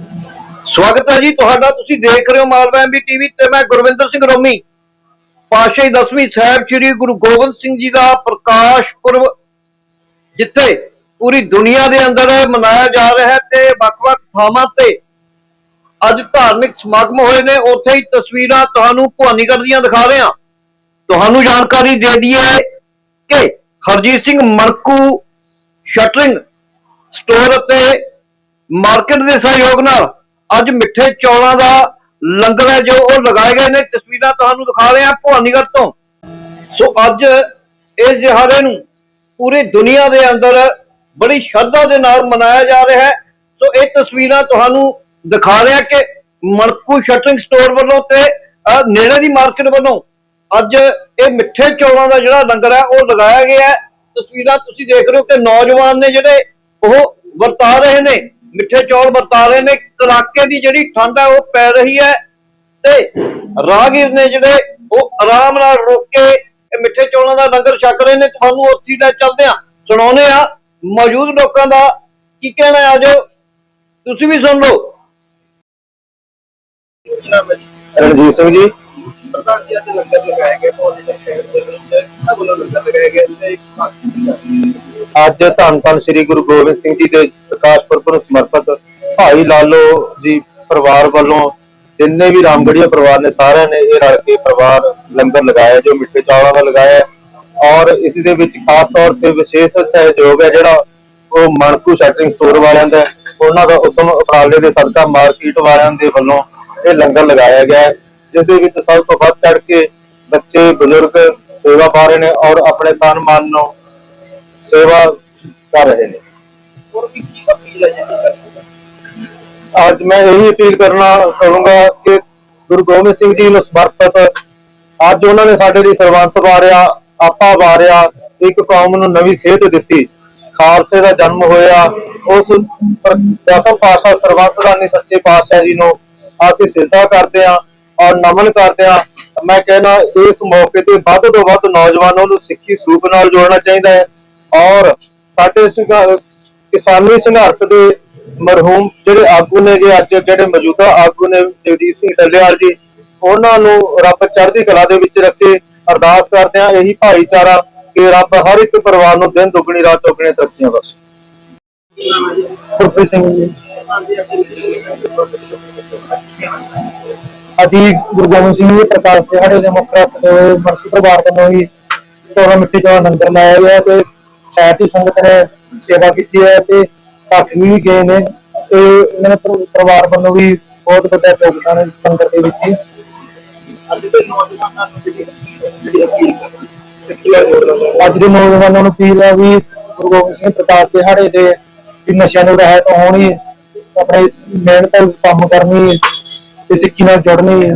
ਸਵਾਗਤ ਹੈ ਜੀ ਤੁਹਾਡਾ। ਤੁਸੀਂ ਦੇਖ ਰਹੇ ਹੋ ਮਾਲਵਾ ਐਮਬੀ ਟੀਵੀ ਤੇ ਮੈਂ ਗੁਰਵਿੰਦਰ ਸਿੰਘ ਰੋਮੀ। ਪਾਤਸ਼ਾਹੀ ਦਸਵੀਂ ਸਾਹਿਬ ਸ੍ਰੀ ਗੁਰੂ ਗੋਬਿੰਦ ਸਿੰਘ ਜੀ ਦਾ ਪ੍ਰਕਾਸ਼ ਪੁਰਬ, ਜਿੱਥੇ ਪੂਰੀ ਦੁਨੀਆ ਦੇ ਅੰਦਰ ਮਨਾਇਆ ਜਾ ਰਿਹਾ ਹੈ ਤੇ ਵੱਖ-ਵੱਖ ਥਾਵਾਂ ਤੇ ਅੱਜ ਧਾਰਮਿਕ ਸਮਾਗਮ ਹੋਏ ਨੇ। ਉੱਥੇ ਹੀ ਤਸਵੀਰਾਂ ਤੁਹਾਨੂੰ ਭਵਾਨੀਗੜ੍ਹ ਦੀਆਂ ਦਿਖਾ ਰਹੇ ਹਾਂ। ਤੁਹਾਨੂੰ ਜਾਣਕਾਰੀ ਦੇ ਦਈਏ ਕਿ ਹਰਜੀਤ ਸਿੰਘ ਮਣਕੂ ਸ਼ਟਰਿੰਗ ਸਟੋਰ ਅਤੇ ਮਾਰਕੀਟ ਦੇ ਸਹਿਯੋਗ ਨਾਲ ਅੱਜ ਮਿੱਠੇ ਚੌਲਾਂ ਦਾ ਲੰਗਰ ਹੈ ਜੋ ਉਹ ਲਗਾਏ ਗਏ ਨੇ। ਤਸਵੀਰਾਂ ਤੁਹਾਨੂੰ ਦਿਖਾ ਰਹੇ ਹਾਂ ਭਵਾਨੀਗੜ੍ਹ ਤੋਂ। ਸੋ ਅੱਜ ਇਸ ਦਿਹਾੜੇ ਨੂੰ ਪੂਰੀ ਦੁਨੀਆ ਦੇ ਅੰਦਰ ਬੜੀ ਸ਼ਰਧਾ ਦੇ ਨਾਲ ਮਨਾਇਆ ਜਾ ਰਿਹਾ ਹੈ। ਸੋ ਇਹ ਤਸਵੀਰਾਂ ਤੁਹਾਨੂੰ ਦਿਖਾ ਰਿਹਾ ਕਿ ਮਣਕੂ ਸ਼ਟਰਿੰਗ ਸਟੋਰ ਵੱਲੋਂ ਤੇ ਨੇੜੇ ਦੀ ਮਾਰਕੀਟ ਵੱਲੋਂ ਅੱਜ ਇਹ ਮਿੱਠੇ ਚੌਲਾਂ ਦਾ ਜਿਹੜਾ ਲੰਗਰ ਹੈ, ਉਹ ਲਗਾਇਆ ਗਿਆ ਹੈ। ਤਸਵੀਰਾਂ ਤੁਸੀਂ ਦੇਖ ਰਹੇ ਹੋ ਕਿ ਨੌਜਵਾਨ ਨੇ ਜਿਹੜੇ ਉਹ ਵਰਤਾ ਰਹੇ ਨੇ। ਮਿੱਠੇ ਚੌਲ ਵਰਤਾ ਰਹੇ ਨੇ ਕੜਾਕੇ ਦੀ ਜਿਹੜੀ ਠੰਡ ਹੈ ਉਹ ਪੈ ਰਹੀ ਹੈ ਤੇ ਰਾਹਗੀਰ ਨੇ ਜਿਹੜੇ ਉਹ ਆਰਾਮ ਨਾਲ ਰੁਕ ਕੇ ਇਹ ਮਿੱਠੇ ਚੌਲਾਂ ਦਾ ਲੰਗਰ ਛਕ ਰਹੇ ਨੇ। ਤੁਹਾਨੂੰ ਉੱਥੇ ਲੈ ਚੱਲਦੇ ਆ ਸੁਣਾਉਨੇ ਆ ਮੌਜੂਦ ਲੋਕਾਂ ਦਾ ਕੀ ਕਹਿਣਾ ਹੈ ਆਜੋ। ਤੁਸੀਂ ਵੀ ਸੁਣ ਲਓ। ਰਣਜੀਤ ਸਿੰਘ ਜੀ। ਪ੍ਰਧਾਨ ਜੀ ਅੱਜ ਲੰਗਰ ਲਗਾਏ ਗਏ ਭੋਲੇ ਦੇ ਸ਼ਹਿਰ ਦੇ ਵਿੱਚ ਇਹਨਾਂ ਵੱਲੋਂ ਲੰਗਰ ਲਗਾਏ ਗਏ ਤੇ ਇੱਕ ਬਾਕੀ ਅੱਜ ਧੰਨ ਧੰਨ ਸ੍ਰੀ ਗੁਰੂ ਗੋਬਿੰਦ ਸਿੰਘ ਜੀ ਦੇ ਪ੍ਰਕਾਸ਼ ਪੁਰਬ ਨੂੰ ਸਮਰਪਿਤ ਭਾਈ ਲਾਲੋ ਜੀ ਪਰਿਵਾਰ ਵੱਲੋਂ ਜਿੰਨੇ ਵੀ ਰਾਮਗੜੀਆ ਪਰਿਵਾਰ ਨੇ ਸਾਰਿਆਂ ਨੇ ਇਹ ਰਲ ਕੇ ਪਰਿਵਾਰ ਲੰਗਰ ਲਗਾਇਆ, ਜੋ ਮਿੱਠੇ ਚੌਲਾਂ ਦਾ ਲਗਾਇਆ ਔਰ ਇਸ ਦੇ ਵਿੱਚ ਖਾਸ ਤੌਰ ਤੇ ਵਿਸ਼ੇਸ਼ ਸਹਿਯੋਗ ਹੈ ਜਿਹੜਾ ਉਹ ਮਣਕੂ ਸ਼ਟਰਿੰਗ ਸਟੋਰ ਵਾਲਿਆਂ ਦਾ ਉਹਨਾਂ ਦਾ ਉਤਮ ਉਪਰਾਲੇ ਦੇ ਸਦਕਾ ਮਾਰਕੀਟ ਵਾਲਿਆਂ ਦੇ ਵੱਲੋਂ ਇਹ ਲੰਗਰ ਲਗਾਇਆ ਗਿਆ ਹੈ, ਜਿਸ ਦੇ ਵਿੱਚ ਸਭ ਤੋਂ ਵੱਧ ਚੜ ਕੇ ਬੱਚੇ, ਬਜ਼ੁਰਗ ਸੇਵਾ ਪਾ ਰਹੇ ਨੇ ਔਰ ਆਪਣੇ ਤਨ ਮਨ ਨੂੰ ਸੇਵਾ ਕਰ ਰਹੇ ਨੇ। ਹੋਰ ਵੀ ਕੀ ਅਪੀਲ ਹੈ ਜੀ ਅੱਜ ਮੈਂ ਇਹੀ ਅਪੀਲ ਕਰਨਾ ਚਾਹੂੰਗਾ ਕਿ ਗੁਰੂ ਗੋਬਿੰਦ ਸਿੰਘ ਜੀ ਨੂੰ ਸਮਰਪਿਤ ਅੱਜ ਉਹਨਾਂ ਨੇ ਸਾਡੇ ਲਈ ਸਰਬੰਸ ਵਾਰਿਆ, ਆਪਾ ਵਾਰਿਆ, ਇੱਕ ਕੌਮ ਨੂੰ ਨਵੀਂ ਸੇਧ ਦਿੱਤੀ। ਖਾਲਸੇ ਦਾ ਜਨਮ ਹੋਇਆ, ਉਸ ਦਸਮ ਪਾਤਸ਼ਾਹ ਸਰਬੰਸਦਾਨੀ ਸੱਚੇ ਪਾਤਸ਼ਾਹ ਜੀ ਨੂੰ ਅਸੀਂ ਸਿੱਧਾ ਕਰਦੇ ਹਾਂ ਔਰ ਨਮਨ ਕਰਦੇ ਹਾਂ। ਮੈਂ ਕਹਿਣਾ ਇਸ ਮੌਕੇ ਤੇ ਵੱਧ ਤੋਂ ਵੱਧ ਨੌਜਵਾਨਾਂ ਨੂੰ ਸਿੱਖੀ ਸਰੂਪ ਨਾਲ ਜੋੜਨਾ ਚਾਹੀਦਾ ਹੈ ਔਰ ਸਾਡੇ ਕਿਸਾਨੀ ਸੰਘਰਸ਼ ਦੇ ਮਰਹੂਮ ਜਿਹੜੇ ਆਗੂ ਨੇ ਜੇ ਅੱਜ, ਜਿਹੜੇ ਮੌਜੂਦਾ ਆਗੂ ਨੇ ਜਗਦੀਸ਼ ਸਿੰਘ ਡੱਲੇਵਾਲ ਜੀ, ਉਹਨਾਂ ਨੂੰ ਰੱਬ ਚੜ੍ਹਦੀ ਕਲਾ ਦੇ ਵਿੱਚ ਰੱਖੇ ਅਰਦਾਸ ਕਰਦੇ ਹਾਂ, ਇਹੀ ਭਾਈਚਾਰਾ ਕਿ ਰੱਬ ਹਰ ਇੱਕ ਪਰਿਵਾਰ ਨੂੰ ਦਿਨ ਦੁੱਗਣੀ, ਰਾਤ ਚੌਗਣੀ ਤਰੱਕੀਆਂ ਬਖਸ਼ੇ। ਗੁਰਪ੍ਰੀਤ ਸਿੰਘ ਜੀ। ਅਸੀਂ ਗੁਰੂ ਗੋਬਿੰਦ ਸਿੰਘ ਜੀ, ਪ੍ਰਕਾਸ਼ ਦਿਹਾੜੇ ਦੇ ਮੁੱਖ ਰੱਖ ਹੋਏ ਮਰਸੀ ਪਰਿਵਾਰ ਵੱਲੋਂ ਹੀ ਚੌਦਾਂ ਮਿੱਟੀ ਚੌਦਾਂ ਲੰਗਰ ਲਾਇਆ ਗਿਆ ਤੇ ਸਾਥੀ ਸੰਗਤ ਨੇ ਸੇਵਾ ਕੀਤੀ ਹੈ ਤੇ ਸਾਥੀ ਵੀ ਗਏ ਨੇ ਤੇ ਇਹਨਾਂ ਦੇ ਪਰ- ਪਰਿਵਾਰ ਵੱਲੋਂ ਵੀ ਬਹੁਤ ਵੱਡਾ ਯੋਗਦਾਨ ਹੈ ਇਸ ਲੰਗਰ ਦੇ ਵਿੱਚ। ਅੱਜ ਦੇ ਨੌਜਵਾਨਾਂ ਨੂੰ ਅਪੀਲ ਦੇ ਹੈ ਵੀ ਗੁਰੂ ਗੋਬਿੰਦ ਸਿੰਘ ਪ੍ਰਕਾਸ਼ ਦਿਹਾੜੇ ਦੇ ਵੀ ਨਸ਼ਿਆਂ ਨੂੰ ਰਹਿਤ ਹੋਣੀ ਆਪਣੇ ਮਿਹਨਤ ਕੰਮ ਕਰਨੀ ਤੇ ਸਿੱਖੀ ਨਾਲ ਜੁੜਨੀ